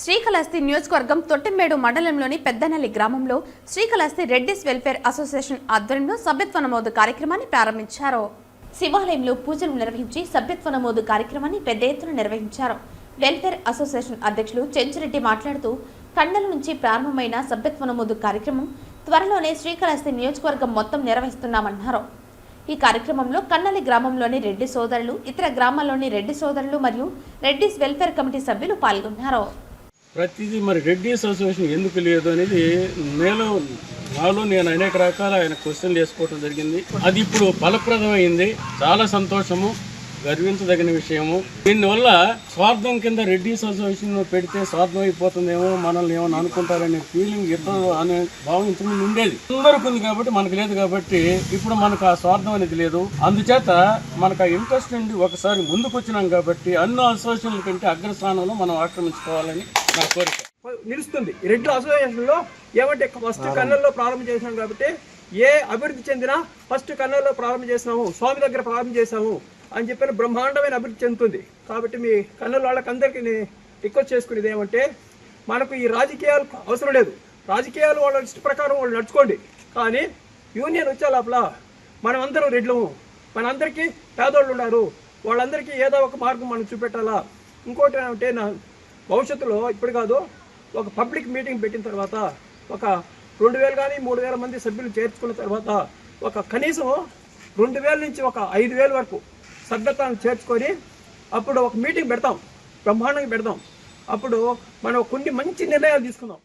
శ్రీకాళహస్తి నియోజకవర్గం తొట్టిమేడు మండలంలోని పెద్దనల్లి గ్రామంలో శ్రీకాళహస్తి రెడ్డిస్ వెల్ఫేర్ అసోసియేషన్ ఆధ్వర్యంలో సభ్యత్వ నమోదు కార్యక్రమాన్ని ప్రారంభించారు. శివాలయంలో పూజలు నిర్వహించి సభ్యత్వ నమోదు కార్యక్రమాన్ని పెద్ద ఎత్తున నిర్వహించారు. వెల్ఫేర్ అసోసియేషన్ అధ్యక్షులు చెంచిరెడ్డి మాట్లాడుతూ కండల నుంచి ప్రారంభమైన సభ్యత్వ నమోదు కార్యక్రమం త్వరలోనే శ్రీకాళహస్తి నియోజకవర్గం మొత్తం నిర్వహిస్తున్నామన్నారు. ఈ కార్యక్రమంలో కన్నలి గ్రామంలోని రెడ్డి సోదరులు ఇతర గ్రామాల్లోని రెడ్డి సోదరులు మరియు రెడ్డిస్ వెల్ఫేర్ కమిటీ సభ్యులు పాల్గొన్నారు. ప్రతిదీ మరి రెడ్డి అసోసియేషన్ ఎందుకు లేదు అనేది నేను నాలో నేను అనేక రకాల ఆయన క్వశ్చన్లు చేసుకోవటం జరిగింది. అది ఇప్పుడు ఫలప్రదమైంది. చాలా సంతోషము. గర్వించదగిన విషయము. దీనివల్ల స్వార్థం కింద రెడ్డి అసోసియేషన్ పెడితే స్వార్థం అయిపోతుందేమో మనల్ని ఏమని అనుకుంటారనే ఫీలింగ్ ఇతరులు అనే భావం ఇంతకుముందు ఉండేది. అందరికి ఉంది కాబట్టి మనకు లేదు కాబట్టి ఇప్పుడు మనకు ఆ స్వార్థం అనేది లేదు. అందుచేత మనకు ఆ ఇంట్రెస్ట్ నుండి ఒకసారి ముందుకు వచ్చినాం కాబట్టి అన్ని అసోసియేషన్ల కంటే అగ్రస్థానంలో మనం ఆక్రమించుకోవాలని నా కోరిక. నిలుస్తుంది. రెండు అసోసియేషన్లో ఏమంటే ఫస్ట్ కన్నల్లో ప్రారంభం చేసినాం కాబట్టి ఏ అభివృద్ధి చెందినా ఫస్ట్ కన్నల్లో ప్రారంభం చేసినాము. స్వామి దగ్గర ప్రారంభం చేసాము అని చెప్పిన బ్రహ్మాండమైన అభివృద్ధి చెందుతుంది. కాబట్టి మీ కన్నల వాళ్ళకందరికీ నేను రిక్వెస్ట్ చేసుకునేది ఏమంటే మనకు ఈ రాజకీయాలు అవసరం లేదు. రాజకీయాలు వాళ్ళ ఇష్ట ప్రకారం వాళ్ళు నడుచుకోండి. కానీ యూనియన్ వచ్చే లోపల మనం అందరం రెడ్లము. మనందరికీ పేదోళ్ళు ఉన్నారు. వాళ్ళందరికీ ఏదో ఒక మార్గం మనం చూపెట్టాలా? ఇంకోటి ఏమంటే నా భవిష్యత్తులో ఇప్పుడు కాదు ఒక పబ్లిక్ మీటింగ్ పెట్టిన తర్వాత ఒక రెండు వేలు కానీ మూడు వేల మంది సభ్యులు చేర్చుకున్న తర్వాత ఒక కనీసం రెండు వేల నుంచి ఒక ఐదు వేల వరకు సభ్యతను చేర్చుకొని అప్పుడు ఒక మీటింగ్ పెడతాం బ్రహ్మాండంగా పెడతాం. అప్పుడు మనం కొన్ని మంచి నిర్ణయాలు తీసుకుందాం.